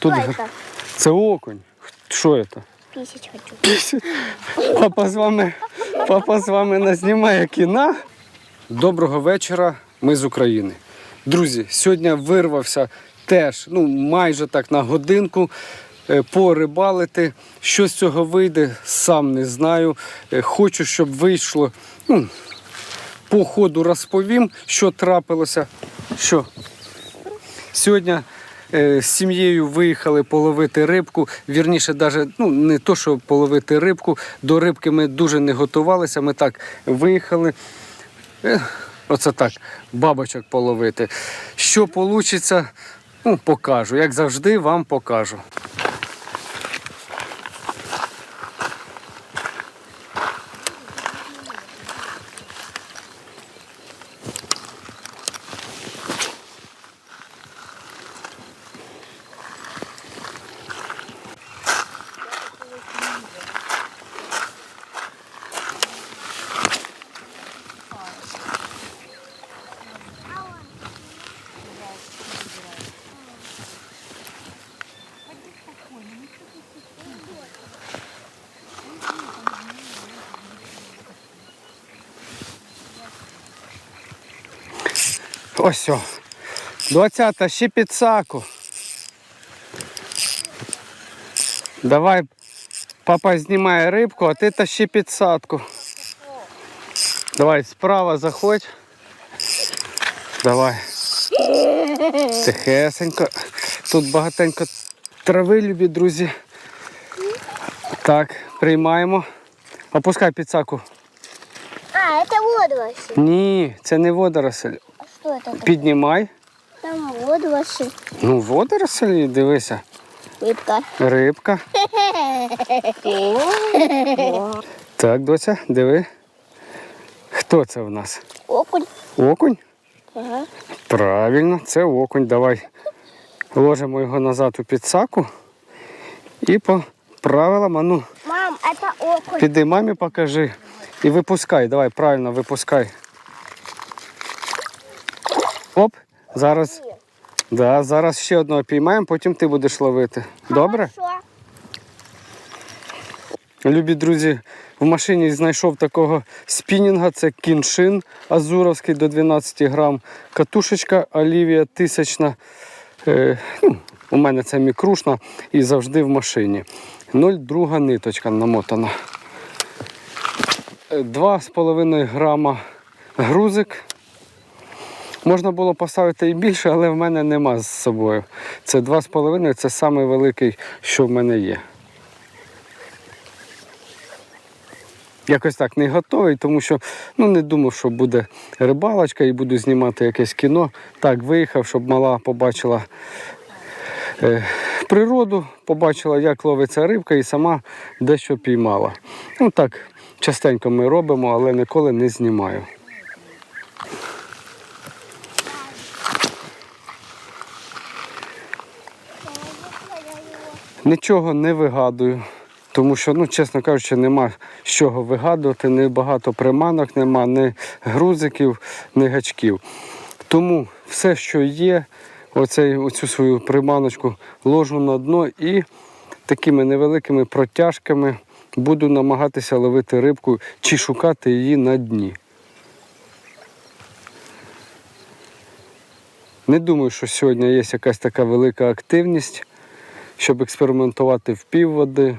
Тут Что гр- это? Це окунь. Що це? Писать хочу. Папа з вами, папа з вами не знімає кіна. Доброго вечора. Ми з України. Друзі, сьогодні вирвався теж, ну майже так на годинку. е, Порибалити. Що з цього вийде, сам не знаю. Е, Хочу, щоб вийшло. Ну, по ходу розповім, що трапилося. Що Сьогодні з сім'єю виїхали половити рибку. Вірніше, навіть ну, не то, що половити рибку. До рибки ми дуже не готувалися. Ми так виїхали. Е, оце так, бабочок половити. Що вийде, ну, покажу. Як завжди, вам покажу. Ось о. Двадцята, ще підсаку. Давай, папа знімає рибку, а ти тащи підсадку. Давай справа заходь. Давай. Тихесенько. Тут багатенько трави, любі друзі. Так, приймаємо. Опускай підсаку. А, это водоросли. Ні, це не водоросль. А что это? такое? Піднімай. Там водоросли. Ну, водорослі, дивися. Рыбка. Рибка. Так, доця, диви. Хто це в нас? Окунь. Окунь? Ага. Правильно, це окунь. Давай ложимо його назад у підсаку і по правилам, а ну, Мам, это окунь. піди мамі покажи. І випускай, давай, правильно, випускай. Оп, зараз. Да, зараз ще одного піймаємо, потім ти будеш ловити. Добре? Хорошо. Любі друзі, в машині знайшов такого спінінга, це кіншин азуровський до 12 грам. Катушечка Олівія тисячна. Е, ну, у мене це мікрушна і завжди в машині. 0,2 ниточка намотана. Е, 2,5 грама грузик. Можна було поставити і більше, але в мене нема з собою. Це 2,5 це найвеликий, що в мене є. Якось так не готовий, тому що ну, не думав, що буде рибалочка і буду знімати якесь кіно. Так, виїхав, щоб мала побачила е, природу, побачила, як ловиться рибка, і сама дещо піймала. Ну так, частенько ми робимо, але ніколи не знімаю. Нічого не вигадую, тому що, ну, чесно кажучи, нема з чого вигадувати, ні багато приманок, нема ні грузиків, ні гачків. Тому все, що є, оцей, оцю свою приманочку ложу на дно і такими невеликими протяжками буду намагатися ловити рибку чи шукати її на дні. Не думаю, що сьогодні є якась така велика активність щоб експериментувати в півводи.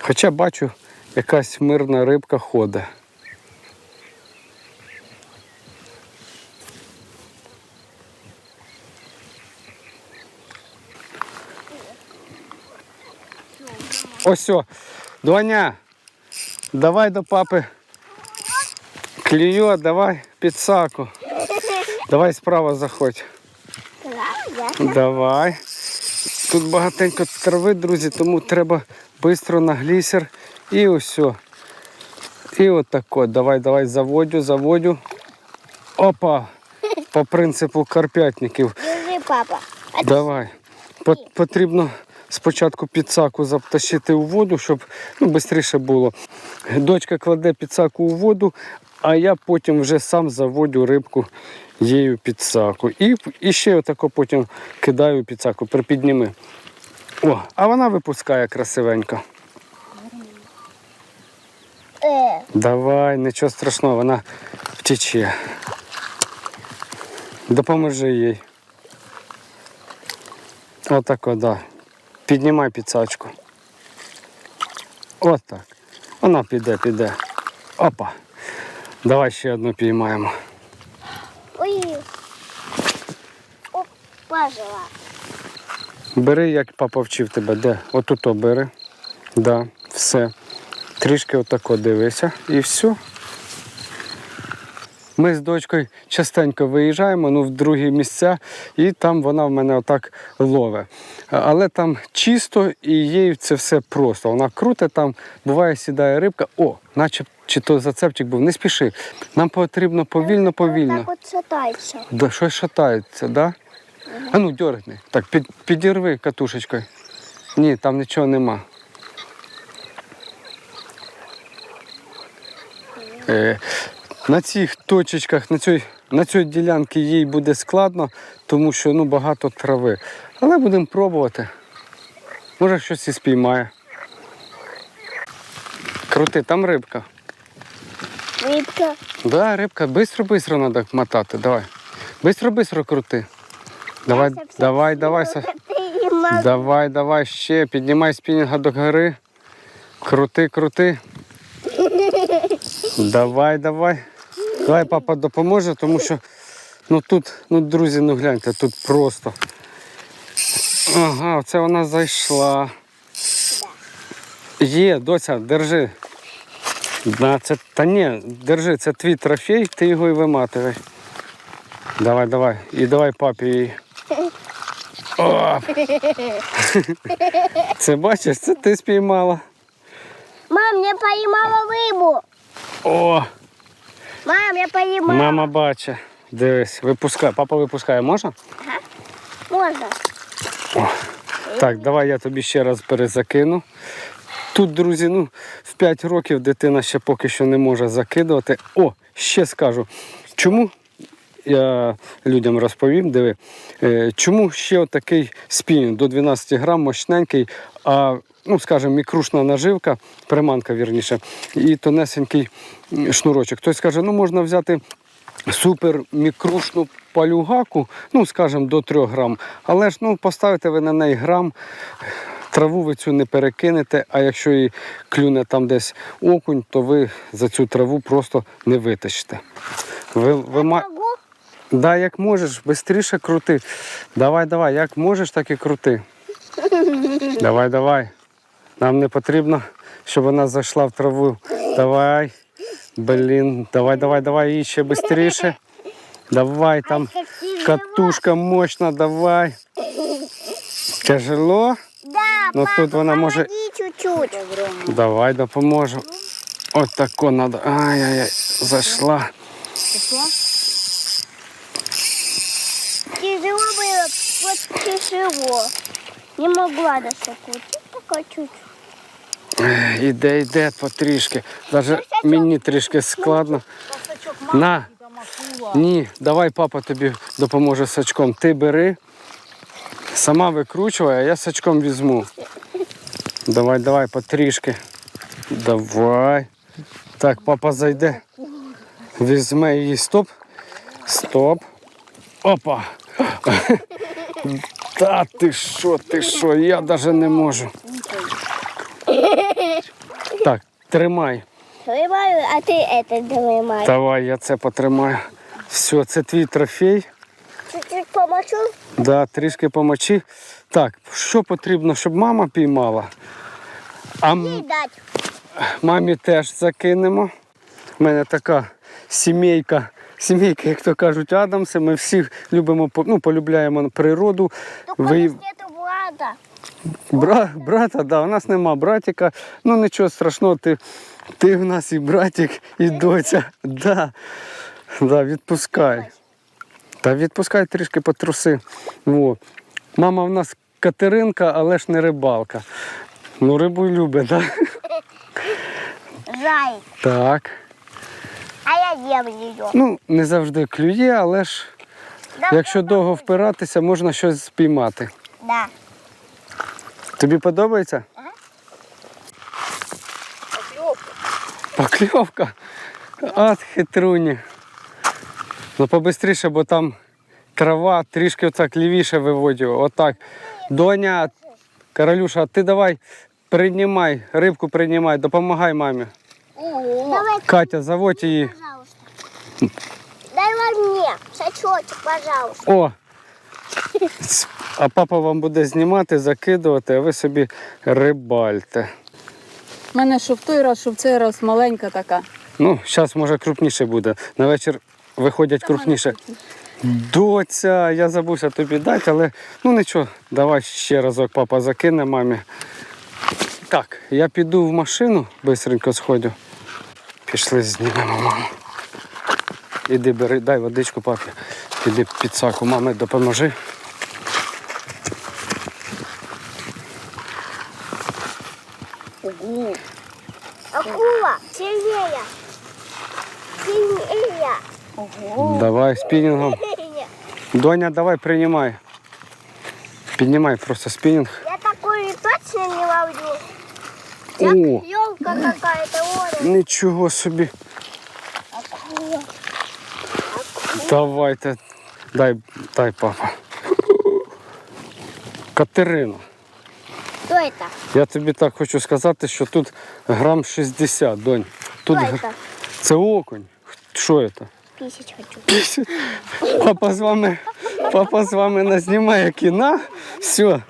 Хоча бачу, якась мирна рибка ходить. Ось Доня, давай до папи. Клює, давай під саку. Давай справа заходь. Давай. Тут багатенько трави, друзі, тому треба швидко на глісер. І ось. І от. Давай, давай, заводю, заводю. Опа! По принципу карпятників. Держи, папа. Давай. Потрібно спочатку підсаку затащити у воду, щоб ну, швидше було. Дочка кладе підсаку у воду, а я потім вже сам заводю рибку її під саку. І, і ще отако потім кидаю під саку, припідніми. О, а вона випускає красивенько. Е, Давай, нічого страшного, вона втече. Допоможи їй. Отако, да. Піднімай підсачку. Отак. Вона піде, піде. Опа. Давай ще одну піймаємо. ой. Опа, жила. Бери, як папа вчив тебе, де? Отуто бери. Да, все. Трішки отако дивися і все. Ми з дочкою частенько виїжджаємо ну, в другі місця, і там вона в мене отак лове. Але там чисто і їй це все просто. Вона круте там, буває, сідає рибка. О, наче чи то зацепчик був. Не спіши. Нам потрібно повільно, повільно. Так от шатається. Да, щось шатається, да? А ну дергни. Так, під, підірви катушечкою. Ні, там нічого нема. Е, на цих точечках, на цій, на цій ділянці їй буде складно, тому що ну, багато трави. Але будемо пробувати. Може щось і спіймає. Крути, там рибка. Рибка. Да, рибка, быстро-быстро надо мотати. Давай. Быстро-быстро крути. Давай, Я все давай, давай. Са- Ти ма- Давай, давай ще. Піднімай спінінга до гори. Крути, крути. Давай, давай. Давай папа допоможе, тому що ну тут, ну, друзі, ну гляньте, тут просто. Ага, оце вона зайшла. Є, доця, держи. Да, це, та ні, держи, це твій трофей, ти його і виматуєш. Давай, давай. І давай папі її. О! Це бачиш, це ти спіймала. Мам, я поймала рибу. О, Мам, я поймала. мама бачить. Дивись, випускай. Папа випускає, можна? Можна. Так, давай я тобі ще раз перезакину. Тут, друзі, ну, в 5 років дитина ще поки що не може закидувати. О, ще скажу. Чому? Я людям розповім, диви, е, чому ще такий спінінг до 12 грам, мощненький, а, ну, скажімо, мікрушна наживка, приманка вірніше, і тонесенький шнурочок. Хтось каже, ну можна взяти супер мікрушну палюгаку, ну, скажімо, до 3 грам. Але ж ну, поставите ви на неї грам, траву ви цю не перекинете, а якщо і клюне там десь окунь, то ви за цю траву просто не витащите. Ви, ви ма... Да, як можеш, швидше крути. Давай, давай, як можеш, так і крути. Давай, давай. Нам не потрібно, щоб вона зайшла в траву. Давай. Блін, давай, давай, давай, і ще швидше. Давай, там катушка мощна, давай. Тяжело? Ну, папа, тут вона може- чуть-чуть. Давай допоможу. От тако надо. Ай-яй-яй, зайшла. Тяжело было, вот тяжело. Не могла даже крутить, пока чуть. Ех, Іде, іде потрішки. Даже мені трішки складно. На. Ні, давай папа тобі допоможе сачком. Ти бери, сама викручувай, а я сачком візьму. Давай, давай, потрішки. Давай. Так, папа зайде. Візьме її. Стоп. Стоп. Опа. Та ти що, ти що, я навіть не можу. Так, тримай. Тримаю, а ты это тримай. Давай, я це потримаю. Все, це твій трофей. Помочу. Да, трішки помочи. Так, що потрібно, щоб мама піймала? А м- дать. мамі теж закинемо. У мене така сімейка. Сімейка, як то кажуть, Адамси. Ми всі любимо, по- ну, полюбляємо природу. Только Ви... если это Влада. Бра... Брата, да, у нас нема братика. Ну нічого страшного, ти, ти в нас і братик, і доця. Да. Да, відпускай. Та відпускай трішки потруси. Во. Мама в нас Катеринка, але ж не рибалка. Ну, рибу любить, так? Зай. Так. А я ем ее. Ну, не завжди клює, але ж якщо довго впиратися, можна щось спіймати. Да. Тобі подобається? Покльовка. От хитруні. Ну побистріше, бо там трава трішки отак лівіше виводю. Отак. Доня, Каролюша, ти давай приймай, рибку приймай, допомагай мамі. Давай, Катя, заводь її. Дай вам мне сачочек, пожалуйста. О! А папа вам буде знімати, закидувати, а ви собі рибальте. У мене що в той раз, що в цей раз маленька така. Ну, зараз може крупніше буде. На вечір виходять крупніше. Доця, я забувся тобі дати, але ну нічого, давай ще разок папа закине мамі. Так, я піду в машину, бистренько сходю. Пішли, знімемо маму. Іди бери, дай водичку папі. Іди під саку, мами, допоможи. Акула, сильнее. Сильнее. Давай спінінгом. Доня, давай приймай. Піднімай просто спінінг. Я такую точно не ловлю. О, Елка какая-то, Оля. нічого собі. Акула. Давайте. Дай, дай папа. Катерина, Кто это? я тобі так хочу сказати, що тут грам 60, донь. Тут г- это? це окунь. Що це? Писать хочу. Папа з вами, папа з вами назнімає кіна. Все.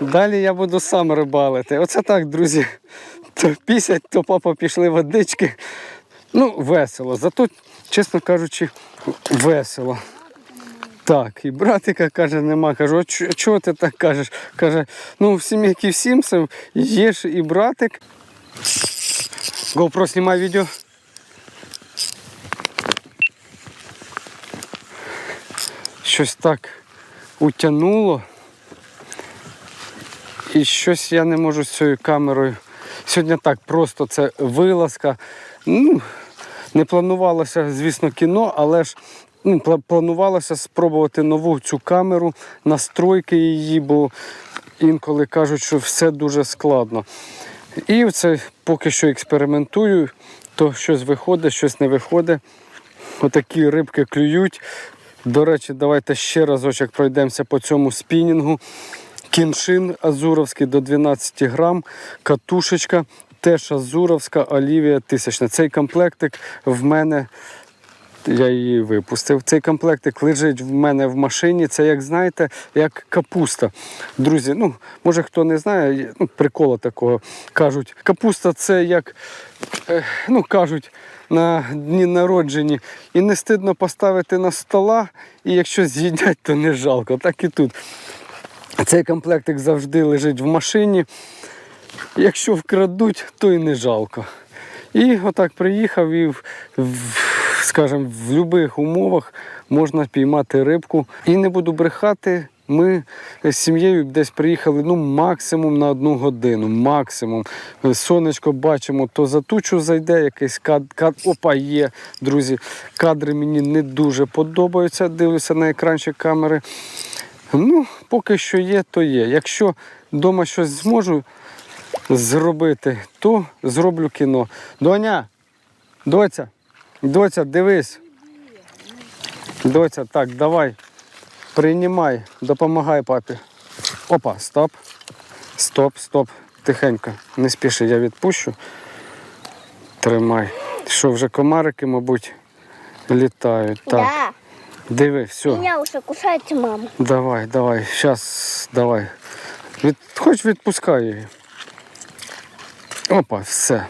Далі я буду сам рибалити. Оце так, друзі. То пісять, то папа пішли водички. Ну, весело. Зато, чесно кажучи, весело. Так, і братика каже, нема. Кажу, а чого ти так кажеш? Каже, ну в сім'які всім є ж і братик. GoPro знімай відео. Щось так утягнуло. І щось я не можу з цією камерою. Сьогодні так просто це вилазка. Ну, не планувалося, звісно, кіно, але ж ну, планувалося спробувати нову цю камеру, настройки її, бо інколи кажуть, що все дуже складно. І це поки що експериментую, то щось виходить, щось не виходить. Отакі рибки клюють. До речі, давайте ще разочок пройдемося по цьому спінінгу. Кіншин азуровський до 12 грам, катушечка, теж азуровська, олівія тисячна. Цей комплектик в мене. Я її випустив. Цей комплектик лежить в мене в машині. Це, як знаєте, як капуста. Друзі, ну, може хто не знає, ну, прикола такого. Кажуть, капуста це як, ну, кажуть, на дні народжені. І не стидно поставити на стола, і якщо з'їдять, то не жалко. Так і тут. Цей комплектик завжди лежить в машині. Якщо вкрадуть, то і не жалко. І отак приїхав і, в- скажімо, в будь-яких умовах можна піймати рибку. І не буду брехати. Ми з сім'єю десь приїхали ну, максимум на одну годину. Максимум. Сонечко бачимо, то за тучу зайде, якийсь кад, кад... Опа, є, друзі. Кадри мені не дуже подобаються. Дивлюся на екранчик камери. Ну, поки що є, то є. Якщо вдома щось зможу зробити, то зроблю кіно. Доня, доця, доця, дивись. Доця, так, давай. Приймай, допомагай папі. Опа, стоп. Стоп, стоп. Тихенько. Не спіши, я відпущу. Тримай. Що, вже комарики, мабуть, літають. Так. Да. Диви, все. Меня уже кусает мама. Давай, давай, зараз, давай. Від, хоч відпускай її. Опа, все.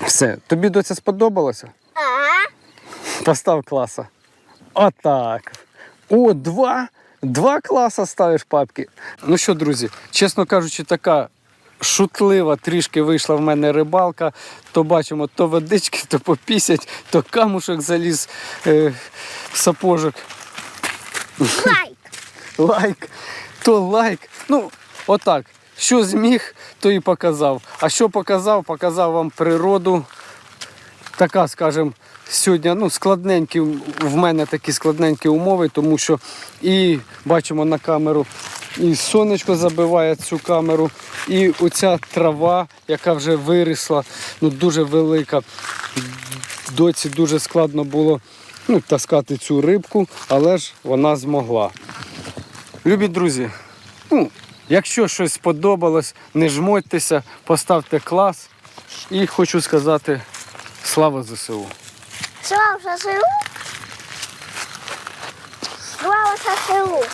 Все. Тобі доця сподобалося? Постав класа. Отак. О, два. Два класа ставиш папки. Ну що, друзі, чесно кажучи, така шутлива трішки вийшла в мене рибалка. То бачимо, то водички, то попісять, то камушок заліз е, в сапожок. Лайк. Лайк, то лайк. Ну, отак. Що зміг, то і показав. А що показав? Показав вам природу. Така, скажімо, сьогодні ну, складненькі, в мене такі складненькі умови, тому що і бачимо на камеру, і сонечко забиває цю камеру, і оця трава, яка вже вирісла, ну дуже велика. Доці дуже складно було ну, таскати цю рибку, але ж вона змогла. Любі друзі, ну, якщо щось сподобалось, не жмотьтеся, поставте клас. І хочу сказати слава ЗСУ. Слава ЗСУ! Слава ЗСУ!